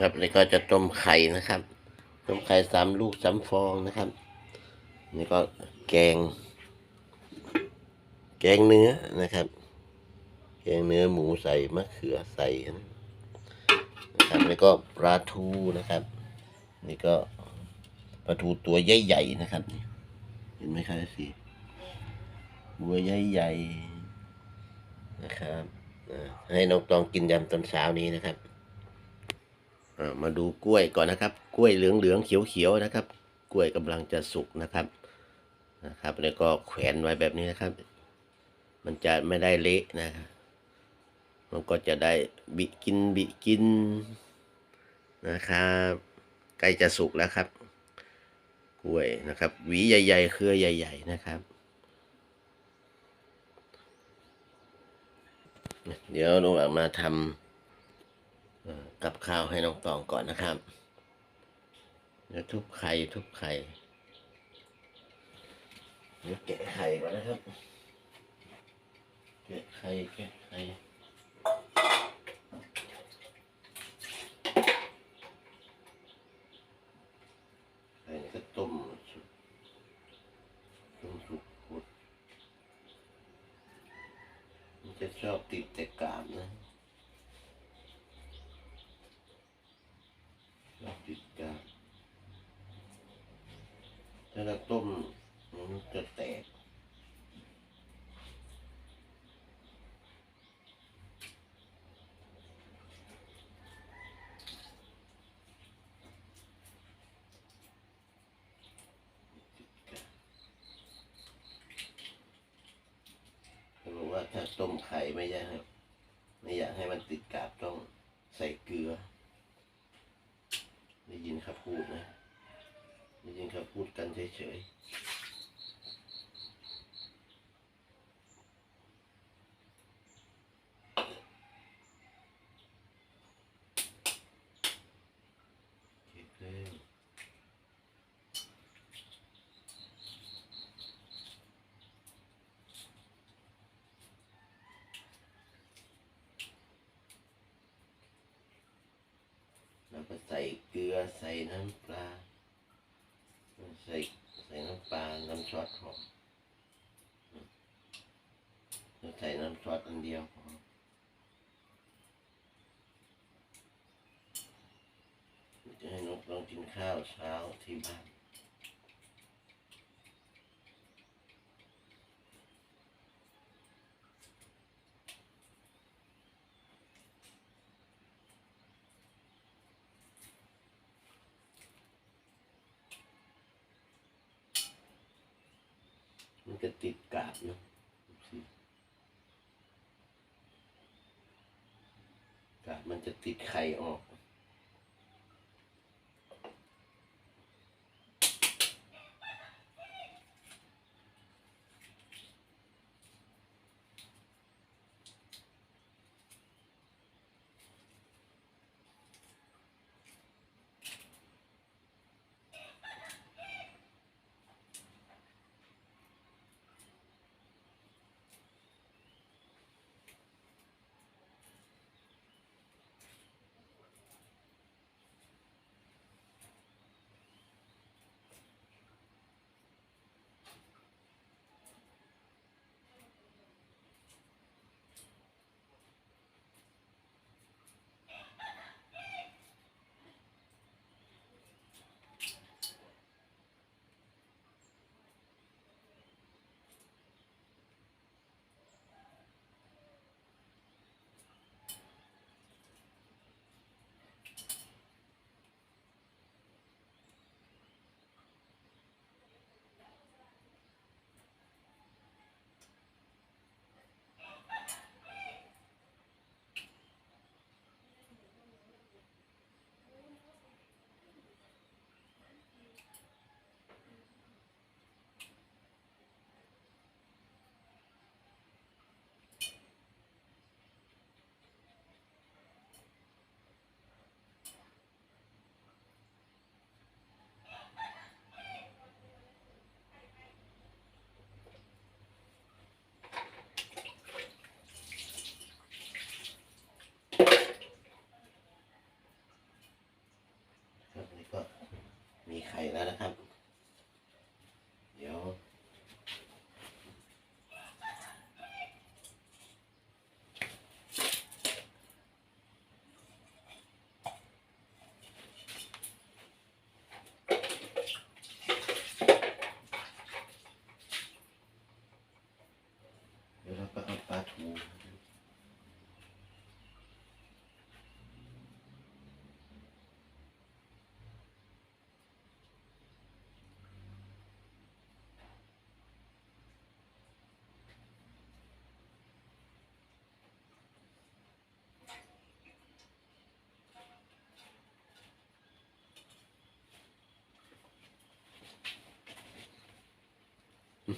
ครับแล้วก็จะต้มไข่นะครับ ต้มไข่สามลูกสามฟองนะครับนี่ก็แกง แกงเนื้อนะครับ แกงเนื้อหมูใส่มะเขือใส่นะครับแล้วก็ปลาทูนะครับ นี่ก็ปลาทูตัวใหญ่ๆนะครับ เห็นไหมครับสิบัวใหญ่ๆนะครับให้น้องตองกินยำตอนเช้านี้นะครับ มาดูกล้วยก่อนนะครับ กล้วยเหลืองๆเขียวๆนะครับ กล้วยกำลังจะสุกนะครับนะครับ แล้วก็แขวนไว้แบบนี้นะครับ มันจะไม่ได้เละนะครับมันก็จะได้บิกินบิกินนะครับใกล้จะสุกแล้วครับกล้วยนะครับ หวีใหญ่ๆเครือใหญ่ ๆ นะครับ เดี๋ยวลุงออกมาทำ กับข้าวให้น้องตองก่อนนะครับเดี๋ยวทุบไข่ทุบไข่เดี๋ยวแกะไข่ก่อนนะครับแกะไข่แกะไข่ไข่นี่ก็ต้มสุกต้มสุกหมดมันจะชอบติดแต่กาบนะชอบติดกาบถ้าเราต้มมันจะแตก เขาบอกว่าถ้า ต้มไข่ไม่อยากให้ไม่อยากให้มันติดกาบต้องใส่เกลือ ได้ยินเขาพูดนะ ได้ยินเขาพูดกันเฉยๆเก็บเลยแล้วก็ใส่เกลือ ใส่น้ำปลา ใส่ใส่น้ำปลา น้ำซอสหอมเราใส่น้ำซอสอันเดียวพอจะให้นกลองกินข้าวเช้าที่บ้าน มันจะติดกาบเนาะกาบมันจะติดไข่ออก เห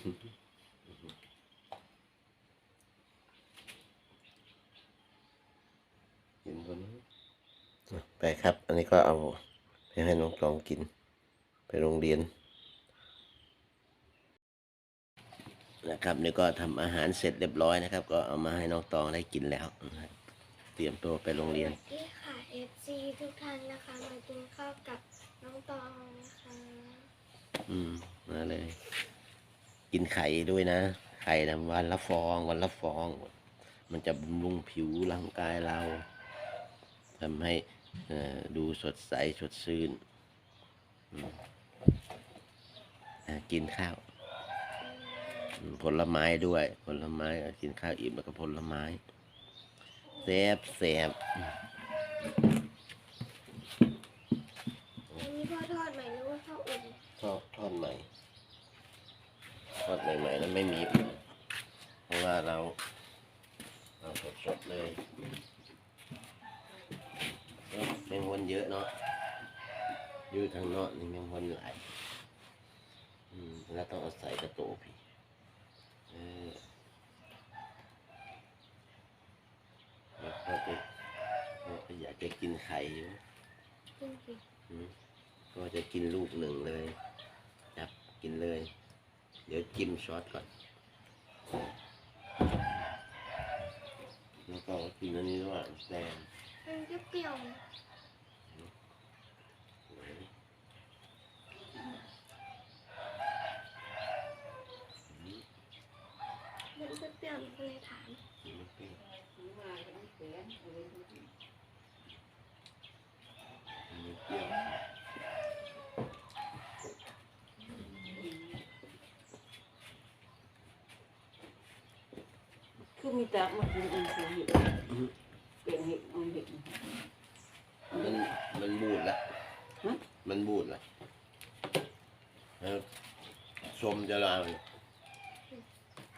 ็นตัวนี้ไปครับ อันนี้ก็เอาไปให้น้องตองกิน ไปโรงเรียน นะครับนี่ก็ทำอาหารเสร็จเรียบร้อยนะครับ ก็เอามาให้น้องตองได้กินแล้วเตรียมตัวไปโรงเรียน สวัสดีค่ะ FC ทุกท่านนะคะ มากินข้าวกับน้องตองนะคะ อืม มาเลย กินไข่ด้วยนะ ไข่นะวันละฟอง วันละฟอง มันจะบำรุงผิวร่างกายเราทำให้เอ่อดูสดใสสดชื่นอืมอะกินข้าวอืมผลไม้ด้วย ผลไม้อะกินข้าวอิ่มแล้วก็ผลไม้แซ่บแซ่บอันนี้พ่อทอดใหม่หรือว่าพ่ออุ่นทอดทอดใหม่ ทอดใหม่ๆแล้วไม่มีอุ่นเพราะว่าเราเราสดๆเลยเอ้ยแมงวันเยอะเนาะอยู่ทางเนาะนี่แมงวันหลายอืมแล้วต้องเอาใส่กระโตะพี่เออแล้วก็ไปแล้วก็อยากจะกินไข่อยู่จริงสิอืมก็จะกินลูกหนึ่งเลย จับกินเลย เดี๋ยวจิ้มซอสก่อน แล้วก็กินอันนี้ด้วยแซมมันจะเปรี้ยวมันจะเปรี้ยวหนูก็เลยถาม คือมีแต่มากินอีกเห็ดเปลี่ยนเห็ดเอาเห็ดมันมันบูดละฮะมันบูดละแล้วชมจะลามัน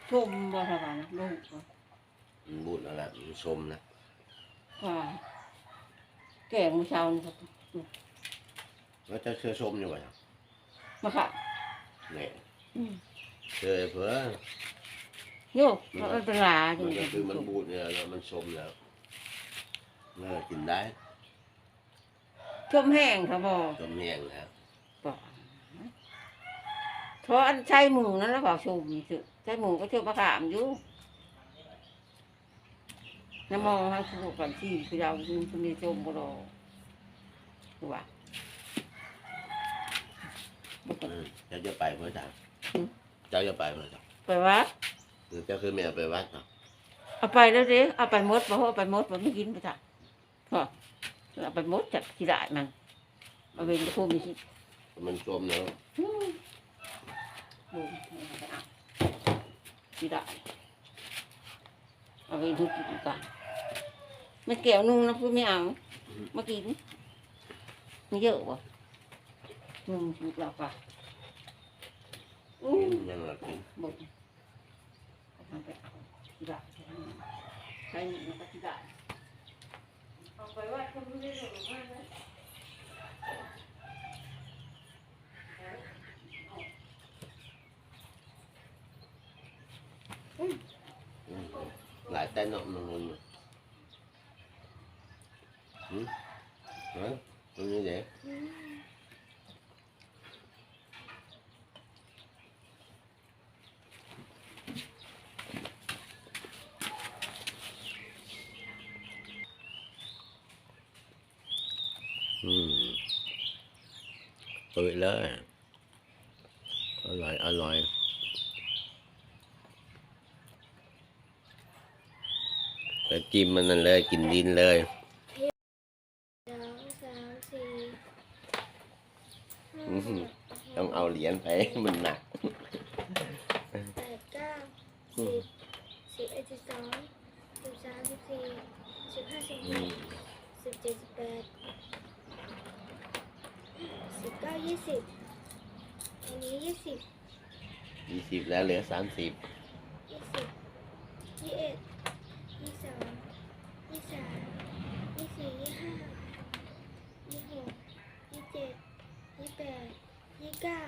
ชมบ่ทำไมนะลูกบ่มันบูดแล้วละมันชมนะว่าแก่มื้อเช้านี่ครับแล้วเจะเชื่อชมอยู่ไหมครับมาค่ะเนี่ยอืมเชื่อเผื่อ โยกมันเป็นหลาอมัยู่นก็คือมันบูดเนี่ยแล้วมันชมแล้วเออกินได้ชมแห้งครับบ่ชมแห้งแล้วบ่เพราะอันใช้หมูนั่นแล้วบ่ชมสิใช้หมูก็เชื่อประขามอยู่น้ำมองทางสุขกันที่คือเราคุณมีชมบ่รอคือว่าบ่ก็อืมเจ้าจะไปเมื่อไหร่อืมเจ้าจะไปเมื่อไหร่ไปวัด หรือเจ้าคือแม่ไปวัดเนาะเอาไปแล้วเด้เอาไปหมดบ่เอาไปหมดบ่ไม่กินไปจ้ะพอเอาไปหมดจากที่ได้มันเอาเวนก็พูดมีสิมันชมเนาะอืมโอ้ยเอาไปเอาที่ได้เอาเวนทุกกินกันไม่เกี่ยวนุ่งนะพูดไม่เอามากินไม่เยอะบ่นุ่งชุดเราป่ะอืมยังหลับกินบ่เอามันไปเอาที่ได้ใครมันก็ ที่ได้เอาไปว่าคนไม่ได้หรอกว่านะ อืมหลายแต่เนาะมันมันอืมฮะตรงนี้เด็ก อืม อืม เปิดเลย อร่อย อร่อยแต่จิ้มมันนั่นเลยกินดินเลยต้องเอาเหรียญไปมันหนักแปดเก้าสิบสิบเอ็ดสิบสองสิบสามสิบสี่สิบห้าสิบหกสิบเจ็ดสิบแปด ก้ายี่สิบอันนี้ยี่สิบยี่สิบแล้วเหลือสามสิบยี่สิบยี่เอ็ดยี่สองยี่สามยี่สี่ยี่ห้ายี่หกยี่เจ็ดยี่แปดยี่เก้า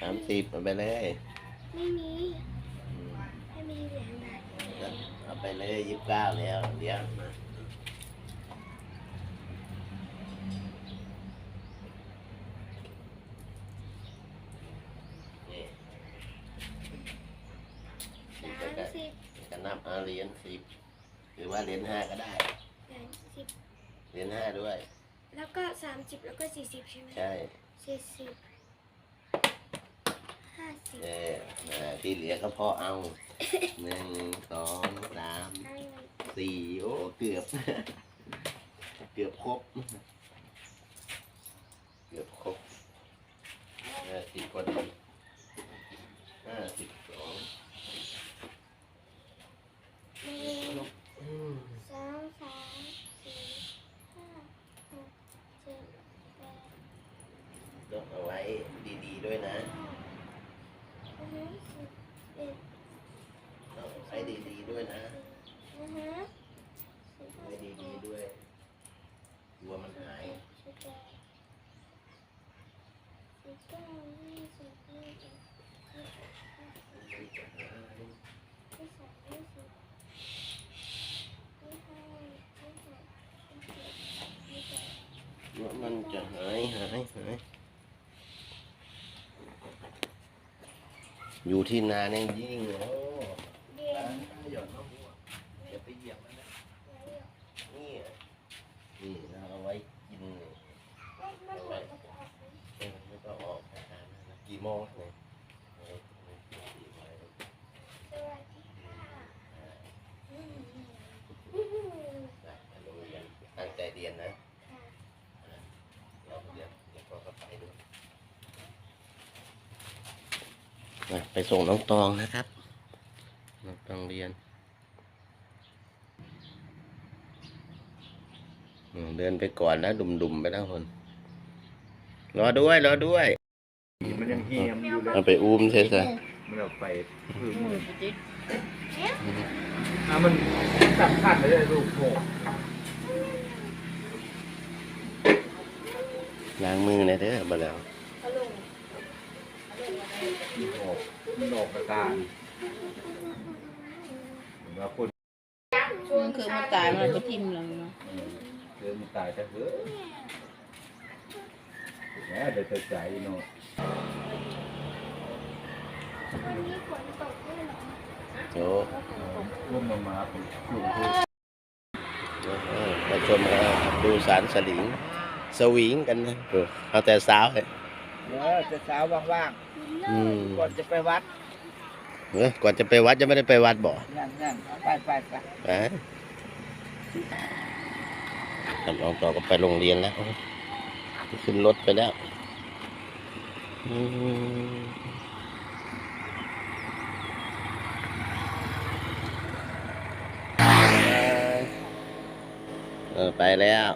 สามสิบเอาไปเลยไม่มีอืมไม่มีมีเหรียญบาทก็เอาไปเลยยี่สิบเก้าแล้วเดี๋ยวมานี่ สามสิบ ก็ นับเอาเหรียญสิบหรือว่าเหรียญห้าก็ได้เหรียญสิบเหรียญห้าด้วย แล้วก็สามสิบแล้วก็สี่สิบใช่ไหมใช่สี่สิบห้าสิบเออนะที่เหลือก็พอเอาหนึ่งสองสามห้าเงินสี่โอ้เกือบ เกือบครบ เกือบครบห้าสิบพอดีห้าสิบสอง หนึ่ง อืม สองสามสี่ห้าหกเจ็ดแปด ต้องเอาไว้ดีๆด้วยนะ เก้าอือฮึสิบเอ็ด ต้องเอาไว้ดีๆด้วยนะ อือฮึสิบ ไว้ดีๆด้วยกลัวมันหาย สิบแปดสิบเก้ายี่สิบยี่สิบยี่สิบยี่สิบยี่สา ว่ามันจะหายหายหายอยู่ที่นาเนี่ยยิ่งเลยดือน หยดน้ำหัวอย่าไปเหยียบมันนะนี่อะนี่เราเอาไว้กินเนี่ย มันเหมือนกับออก เออไม่ต้องออกอาหารนะกี่โมงเนี่ยเอาไว้กินสี่โมง สวัสดีค่ะอืมอืม นะไปโรงเรียนตั้งใจเรียนนะ ค่ะ เราเรียนเดี๋ยวพ่อก็ไปด้วยมา ไปส่งน้องตองนะครับน้องตองเรียนอืมเดินไปก่อนนะดุมๆไปแล้วคนรอด้วยรอด้วยมันยังเฮียมอยู่เลยเอาไปอุ้มใช่ไหมมันเอาไปพึ่งมือจิตอะมันสับขัดเลยลูกโหล้างมือหนะเด้อบ่แล้ว มันออกมันออกอาการว่าคนมันคือมันตายมันไปทิ่มเลยเนาะเจอมันตายจะเฮ้ยแหมเดี๋ยวจะใจเนาะวันนี้ฝนตกด้วยเหรอโอ้ร่วมมามาเป็นกลุ่มที่เออมาชมกันดูสารสลิงสวิงกันนะเอาแต่สาวเลย เออจะเช้าว่างอืมๆก่อนจะไปวัดเออก่อนจะไปวัดจะไม่ได้ไปวัดบ่นั่นนั่นไปไปไปไปทำลองต่อก็ไปโรงเรียนแล้ว ขึ้นรถไปแล้วอืมเออไปแล้ว